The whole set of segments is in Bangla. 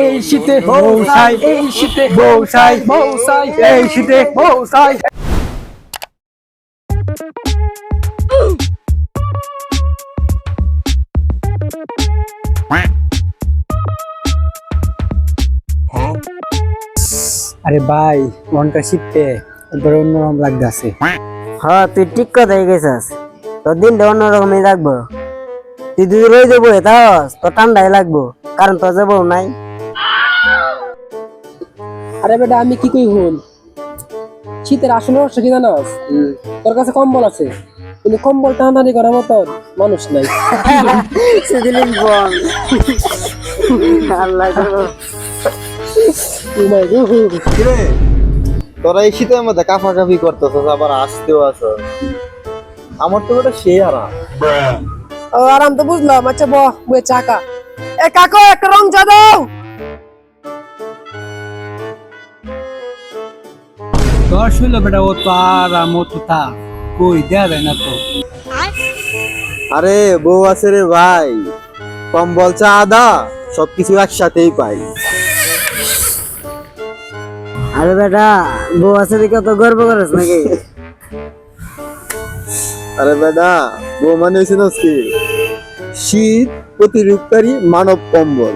এই শীতে বউ চাই এই শীতে বউ চাই এই শীতে বউ চাই আরে ভাই মনটা শীতে এবার অন্যরকম লাগতেছে। হ্যাঁ তুই ঠিক কথাই গেছিস তোর দিনটা অন্যরকমই লাগবো। তুই দুই রয়ে যাব তাহস তো ঠান্ডাই লাগবো কারণ তোর যাব নাই। আরে বেটা আমি কি কই হল শীতের আসলে কি জানাস? তোর কাছে কম্বল আছে। কিন্তু কম্বল টানাটানি করার মতো মানুষ নাই। সেদিন বল। আল্লাহ তোরা এই শীতের মধ্যে কাফাকাফি করতেছস আবার আসতেও আছো আমার তো ওটা সেই আরাম। ও আরাম তো বুঝলাম। আচ্ছা বহ বয়ে চাকা এ কাকু একটা রং চা দাও। দশ হইল বেটা ও তো আরাম ও তো তা কই দেয়া যায় না তো। আরে বউ আছে রে ভাই। কম্বল চা আদা সবকিছু একসাথেই পাই। আরে বেটা বউ আছে দেখে তো গর্ব করিস নাকি? আরে বেটা বউ মানে হয়েছে না কি শীত প্রতিরূপকারী মানব কম্বল।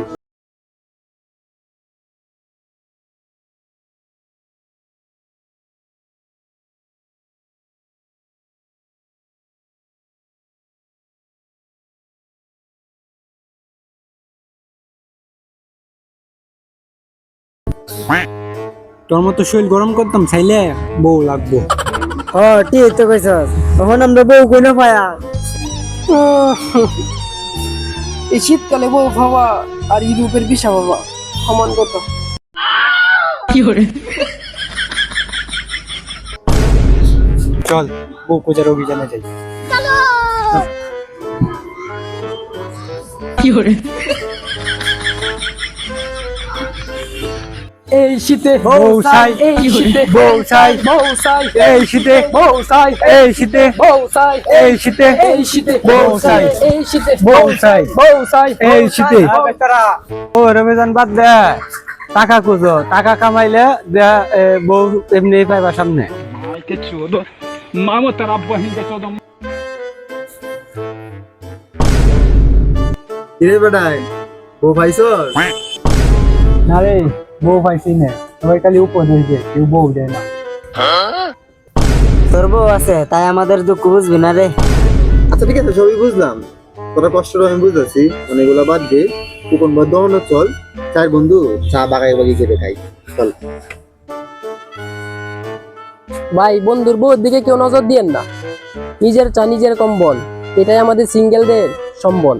তোর মতো শরীর গরম করতাম চাইলে বউ লাগবো। ও ঠিক তো কইছস। তখন আমরা বউ কোনো পায়া। এই শীতকালে বউ খাওয়া আর ইউরোপের বিষা বাবা সমান কথা। চল বউ খোঁজার অভিযানে যাই। এই শীতে বউ চাই এই শীতে বউ চাই এই শীতে বউ চাই এই শীতে বউ চাই এই শীতে এই শীতে বউ চাই এই শীতে বউ চাই এই শীতে। ও রমেজান বাদ দে। টাকা খুঁজো। টাকা কামাইলে দে এ, বউ এমনি পাইবা সামনে। কিরে বেটাই বউ না রে। বউ পাইছি না। সবাই খালি উপদেশ দিয়ে কেউ বউ দেয় না। তোর বউ আছে তাই আমাদের দুঃখ বুঝবি না রে। আচ্ছা ঠিক আছে সবই বুঝলাম। তোরা কষ্টটা আমি বুঝতেছি মানে বাদ দে। কুপন বদ্ধ হলো চল। চার বন্ধু চা বাগাই বাগি করে খাই। চল। ভাই বন্ধুর বউর দিকে কেউ নজর দিয়েন না। নিজের চা নিজের কম্বল। এটাই আমাদের সিঙ্গেলদের সম্বল।